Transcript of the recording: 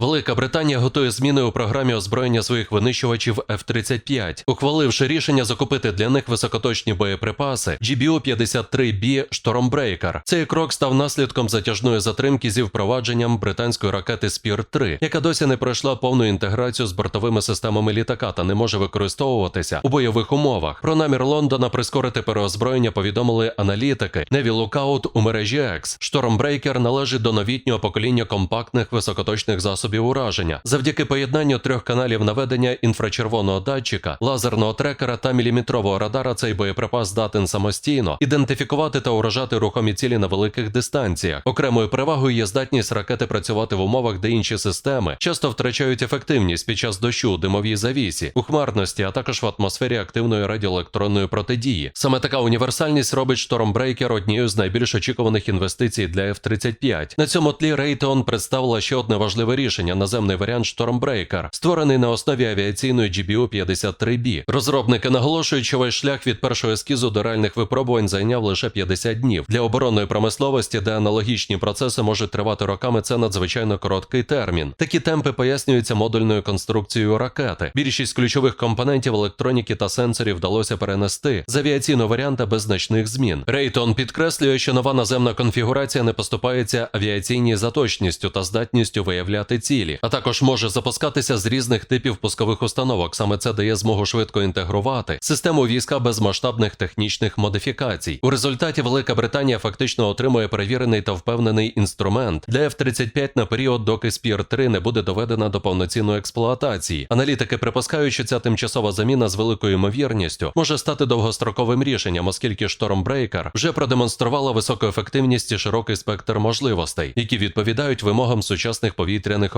Велика Британія готує зміни у програмі озброєння своїх винищувачів F-35, ухваливши рішення закупити для них високоточні боєприпаси GBU-53B Stormbreaker. Цей крок став наслідком затяжної затримки зі впровадженням британської ракети Spear-3, яка досі не пройшла повну інтеграцію з бортовими системами літака та не може використовуватися у бойових умовах. Про намір Лондона прискорити переозброєння повідомили аналітики. Navy Lookout у мережі X. Stormbreaker належить до новітнього покоління компактних високоточних засобів ураження. Завдяки поєднанню трьох каналів наведення інфрачервоного датчика, лазерного трекера та міліметрового радара цей боєприпас здатен самостійно ідентифікувати та уражати рухомі цілі на великих дистанціях. Окремою перевагою є здатність ракети працювати в умовах, де інші системи часто втрачають ефективність під час дощу, димовій завісі, у хмарності, а також в атмосфері активної радіоелектронної протидії. Саме така універсальність робить Stormbreaker однією з найбільш очікуваних інвестицій для F-35. На цьому тлі Raytheon представила ще одне важливе рішення наземний варіант Stormbreaker, створений на основі авіаційної GBU-53B. Розробники наголошують, що весь шлях від першого ескізу до реальних випробувань зайняв лише 50 днів. Для оборонної промисловості, де аналогічні процеси можуть тривати роками, це надзвичайно короткий термін. Такі темпи пояснюються модульною конструкцією ракети. Більшість ключових компонентів електроніки та сенсорів вдалося перенести з авіаційного варіанта без значних змін. Рейтон підкреслює, що нова наземна конфігурація не поступається авіаційній заточністю та здатністю виявляти цілі, а також може запускатися з різних типів пускових установок. Саме це дає змогу швидко інтегрувати систему війська без масштабних технічних модифікацій. У результаті Велика Британія фактично отримує перевірений та впевнений інструмент для F-35 на період, доки Spear-3 не буде доведена до повноцінної експлуатації. Аналітики припускають, що ця тимчасова заміна з великою ймовірністю може стати довгостроковим рішенням, оскільки Stormbreaker вже продемонструвала високу ефективність і широкий спектр можливостей, які відповідають вимогам сучасних повітряних